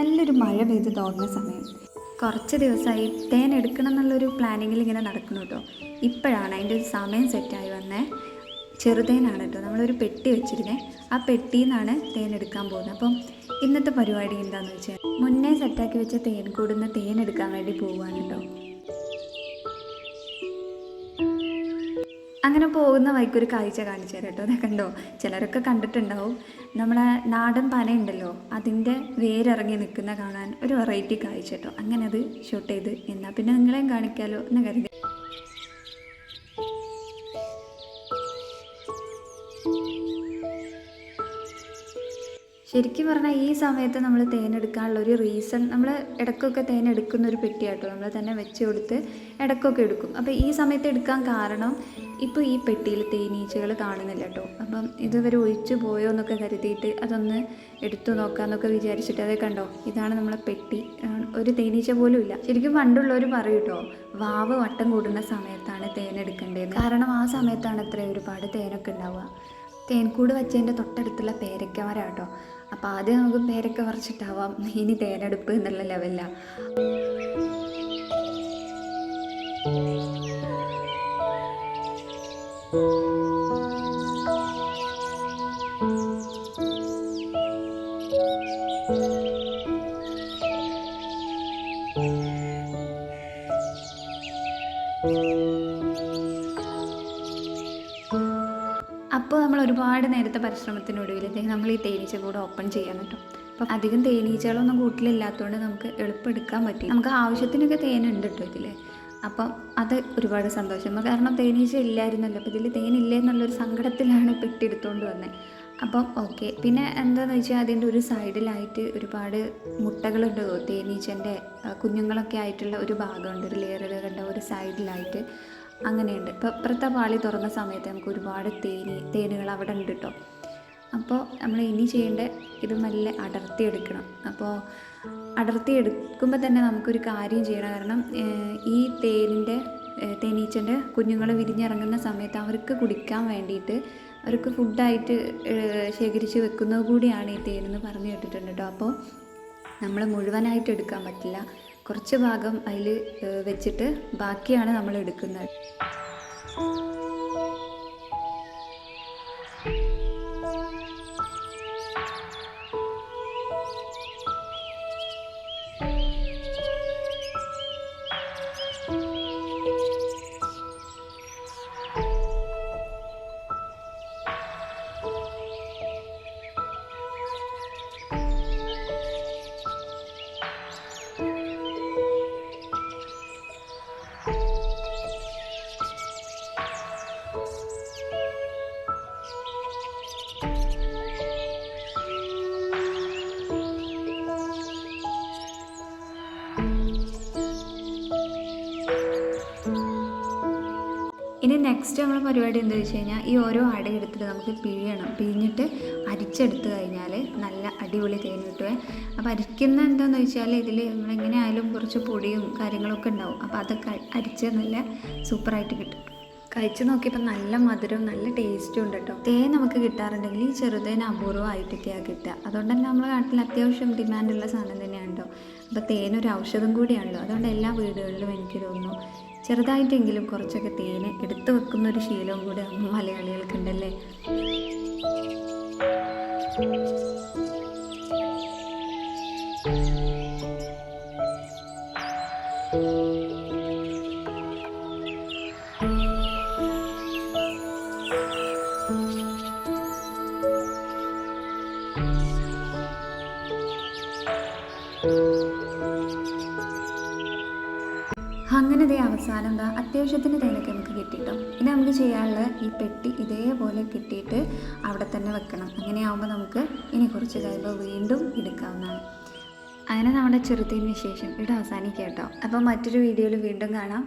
നല്ലൊരു മഴ പെയ്ത് തോന്നുന്ന സമയം. കുറച്ച് ദിവസമായി തേൻ എടുക്കണം എന്നുള്ളൊരു പ്ലാനിങ്ങിൽ ഇങ്ങനെ നടക്കുന്നു കേട്ടോ ഇപ്പോഴാണ് അതിന്റെ ഒരു സമയം സെറ്റായി വന്നേ. ചെറുതേനാണ് കേട്ടോ നമ്മളൊരു പെട്ടി വെച്ചിരുന്നേ. ആ പെട്ടിയിൽ നിന്നാണ് തേൻ എടുക്കാൻ പോകുന്നത്. അപ്പം ഇന്നത്തെ പരിപാടി എന്താണെന്ന് വെച്ചാൽ മുന്നേ സെറ്റാക്കി വെച്ച തേൻ കൂടുന്ന തേൻ എടുക്കാൻ വേണ്ടി പോവുകയാണ് കേട്ടോ അങ്ങനെ പോകുന്ന വഴിക്കൊരു കാഴ്ച കാണിച്ചു തരാം കേട്ടോ. കണ്ടോ? ചിലരൊക്കെ കണ്ടിട്ടുണ്ടാവും. നമ്മളെ നാടൻ പനയുണ്ടല്ലോ അതിന്റെ വേരിറങ്ങി നിൽക്കുന്ന കാണാൻ ഒരു വെറൈറ്റി കാഴ്ച കേട്ടോ. അങ്ങനെ അത് ഷൂട്ട് ചെയ്ത് എന്നാൽ പിന്നെ നിങ്ങളെയും കാണിക്കാമല്ലോ എന്ന് കരുതി. ശരിക്കും പറഞ്ഞാൽ ഈ സമയത്ത് നമ്മൾ തേനെടുക്കാനുള്ള ഒരു റീസൺ നമ്മൾ ഇടയ്ക്കൊക്കെ തേനെടുക്കുന്ന ഒരു പെട്ടിയാട്ടോ നമ്മൾ തന്നെ വെച്ച് കൊടുത്ത് ഇടയ്ക്കൊക്കെ എടുക്കും. അപ്പോൾ ഈ സമയത്ത് എടുക്കാൻ കാരണം ഇപ്പോൾ ഈ പെട്ടിയിൽ തേനീച്ചകൾ കാണുന്നില്ല കേട്ടോ അപ്പം ഇതുവരെ ഒഴിച്ചു പോയോ എന്നൊക്കെ കരുതിയിട്ട് അതൊന്ന് എടുത്തു നോക്കാമെന്നൊക്കെ വിചാരിച്ചിട്ട് അതേ കണ്ടോ? ഇതാണ് നമ്മളെ പെട്ടി. ഒരു തേനീച്ച പോലും ഇല്ല. ശരിക്കും പണ്ടുള്ളവർ പറയും കേട്ടോ വാവ് വട്ടം കൂടുന്ന സമയത്താണ് തേനെടുക്കേണ്ടത് കാരണം ആ സമയത്താണ് അത്ര ഒരുപാട് തേനൊക്കെ ഉണ്ടാവുക. തേൻകൂട് വെച്ചതിന്റെ തൊട്ടടുത്തുള്ള പേരക്ക മരം കേട്ടോ അപ്പോൾ ആദ്യം നമുക്ക് പേരക്ക പറിച്ചിട്ടാവാം. ഇനി തേനെടുപ്പ് എന്നുള്ള ലെവലിലാണ് അപ്പോൾ നമ്മൾ ഒരുപാട് നേരത്തെ പരിശ്രമത്തിനൊടുവിൽ നമ്മൾ ഈ തേനീച്ച കൂടെ ഓപ്പൺ ചെയ്യാൻ കേട്ടോ അപ്പം അധികം തേനീച്ചകളൊന്നും കൂട്ടിലില്ലാത്തതുകൊണ്ട് നമുക്ക് എളുപ്പം എടുക്കാൻ പറ്റി. നമുക്ക് ആവശ്യത്തിനൊക്കെ തേനുണ്ട് കേട്ടോ ഇതിൽ അപ്പം അത് ഒരുപാട് സന്തോഷം. കാരണം തേനീച്ച ഇല്ലായിരുന്നല്ലോ. അപ്പോൾ ഇതിൽ തേനില്ല എന്നുള്ളൊരു സങ്കടത്തിലാണ് പെട്ടി എടുത്തുകൊണ്ട് വന്നത് അപ്പം ഓക്കെ. പിന്നെ എന്താണെന്ന് വെച്ചാൽ അതിന്റെ ഒരു സൈഡിലായിട്ട് ഒരുപാട് മുട്ടകളുണ്ട്. തേനീച്ചന്റെ കുഞ്ഞുങ്ങളൊക്കെ ആയിട്ടുള്ള ഒരു ഭാഗമുണ്ട്. ഒരു ലെയർ കണ്ട ഒരു സൈഡിലായിട്ട്. അങ്ങനെയുണ്ട്. ഇപ്പോൾ ഇപ്പുറത്തെ പാളി തുറന്ന സമയത്ത് നമുക്ക് ഒരുപാട് തേനി തേനുകൾ അവിടെ ഉണ്ട് കേട്ടോ അപ്പോൾ നമ്മൾ ഇനി ചെയ്യേണ്ട ഇത് നല്ല അടർത്തി എടുക്കണം. അപ്പോൾ അടർത്തി എടുക്കുമ്പോൾ തന്നെ നമുക്കൊരു കാര്യം ചെയ്യണം. കാരണം ഈ തേനിന്റെ തേനീച്ചന്റെ കുഞ്ഞുങ്ങൾ വിരിഞ്ഞിറങ്ങുന്ന സമയത്ത് അവർക്ക് കുടിക്കാൻ വേണ്ടിയിട്ട് അവർക്ക് ഫുഡായിട്ട് ശേഖരിച്ച് വെക്കുന്നത് കൂടിയാണ് ഈ തേനെന്ന് പറഞ്ഞു കേട്ടിട്ടുണ്ട് കേട്ടോ അപ്പോൾ നമ്മൾ മുഴുവനായിട്ട് എടുക്കാൻ പറ്റില്ല. കുറച്ച് ഭാഗം അതിൽ വെച്ചിട്ട് ബാക്കിയാണ് നമ്മൾ എടുക്കുന്നത്. ഇനി നെക്സ്റ്റ് നമ്മൾ പരിപാടി എന്താ വെച്ച് കഴിഞ്ഞാൽ ഈ ഓരോ അട എടുത്തിട്ട് നമുക്ക് പിഴിയണം. പിഴിഞ്ഞിട്ട് അരിച്ചെടുത്ത് കഴിഞ്ഞാൽ നല്ല അടിപൊളി തേൻ കിട്ടുവേ. അപ്പോൾ അരിക്കുന്ന എന്താണെന്ന് വെച്ചാൽ ഇതിൽ നമ്മളെങ്ങനെ ആയാലും കുറച്ച് പൊടിയും കാര്യങ്ങളൊക്കെ ഉണ്ടാവും. അപ്പോൾ അതൊക്കെ അരിച്ച് നല്ല സൂപ്പറായിട്ട് കിട്ടും. കഴിച്ച് നോക്കിയപ്പോൾ നല്ല മധുരവും നല്ല ടേസ്റ്റും ഉണ്ട് കേട്ടോ തേൻ നമുക്ക് കിട്ടാറുണ്ടെങ്കിൽ ഈ ചെറുതേൻ അപൂർവമായിട്ടൊക്കെയാണ് കിട്ടുക. അതുകൊണ്ട് തന്നെ നമ്മുടെ നാട്ടിൽ അത്യാവശ്യം ഡിമാൻഡുള്ള സാധനം തന്നെയാണ് കേട്ടോ അപ്പോൾ തേൻ ഒരു ഔഷധം കൂടിയാണല്ലോ. അതുകൊണ്ട് എല്ലാ വീടുകളിലും എനിക്ക് തോന്നുന്നു ചെറുതായിട്ടെങ്കിലും കുറച്ചൊക്കെ തേന് എടുത്തു വെക്കുന്ന ഒരു ശീലവും കൂടെ മലയാളികൾക്കുണ്ടല്ലേ? അങ്ങനെ ഇതേ അവസാനം എന്താ അത്യാവശ്യത്തിന് തേനൊക്കെ നമുക്ക് കിട്ടിയിട്ടോ? ഇനി നമുക്ക് ചെയ്യാനുള്ള ഈ പെട്ടി ഇതേപോലെ കിട്ടിയിട്ട് അവിടെ തന്നെ വെക്കണം. അങ്ങനെയാവുമ്പോൾ നമുക്ക് ഇനി കുറച്ച് കഴിയുമ്പോൾ വീണ്ടും എടുക്കാവുന്നതാണ്. അങ്ങനെ നമ്മുടെ ചെറുതീന് ശേഷം. ഇവിടെ അവസാനിക്കാം കേട്ടോ. അപ്പോൾ മറ്റൊരു വീഡിയോയിൽ വീണ്ടും കാണാം.